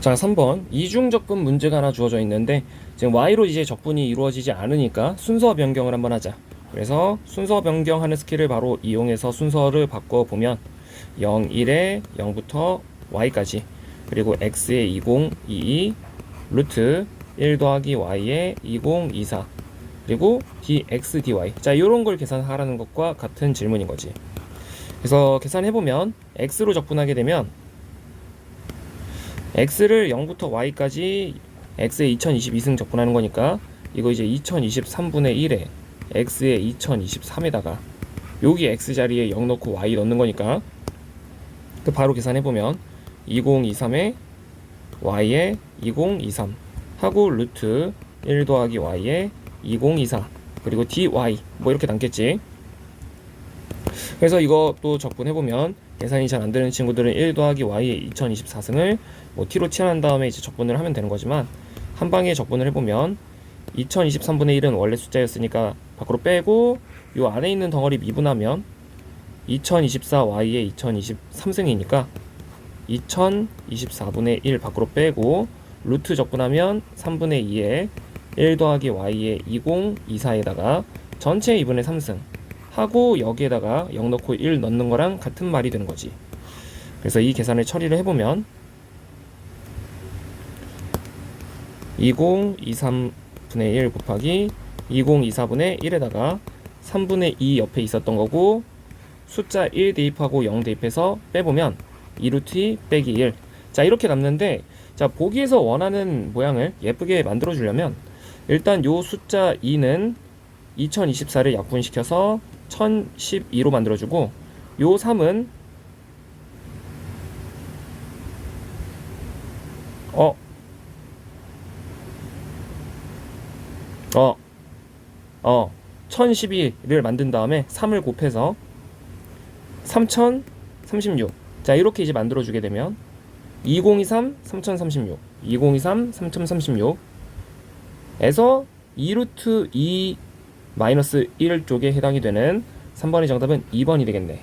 자, 3번. 이중 적분 문제가 하나 주어져 있는데 지금 y로 이제 적분이 이루어지지 않으니까 순서 변경을 한번 하자. 그래서 순서 변경하는 스킬을 바로 이용해서 순서를 바꿔 보면 0, 1에 0부터 y까지 그리고 x에 20, 22 루트 1 더하기 y에 20, 24 그리고 dx, dy 자 이런 걸 계산하라는 것과 같은 질문인 거지. 그래서 계산해 보면 x로 적분하게 되면 x를 0부터 y까지 x에 2022승 적분하는 거니까 이거 이제 2023분의 1에 x에 2023에다가 여기 x 자리에 0 넣고 y 넣는 거니까 그 바로 계산해 보면 2023에 y에 2023 하고 루트 1 더하기 y에 2024 그리고 dy 뭐 이렇게 남겠지 그래서 이거 또 적분해 보면 계산이 잘 안 되는 친구들은 1 더하기 y의 2024승을 뭐 t로 치환한 다음에 이제 적분을 하면 되는 거지만 한 방에 적분을 해보면 2023분의 1은 원래 숫자였으니까 밖으로 빼고 요 안에 있는 덩어리 미분하면 2024y의 2023승이니까 2024분의 1 밖으로 빼고 루트 적분하면 3분의 2에 1 더하기 y의 2024에다가 전체 2분의 3승 하고 여기에다가 0 넣고 1 넣는 거랑 같은 말이 되는 거지. 그래서 이 계산을 처리를 해보면 2023분의 1 곱하기 2024분의 1에다가 3분의 2 옆에 있었던 거고 숫자 1 대입하고 0 대입해서 빼보면 2루트 2 빼기 1. 자 이렇게 남는데 자 보기에서 원하는 모양을 예쁘게 만들어 주려면 일단 요 숫자 2는 2024를 약분시켜서 1012로 만들어주고 요 3은 어. 어, 어, 1012를 만든 다음에 3을 곱해서 3036. 자, 이렇게 이제 만들어주게 되면 2023, 3036, 2023, 3036 에서 2루트 2 마이너스 1 쪽에 해당이 되는 3번의 정답은 2번이 되겠네.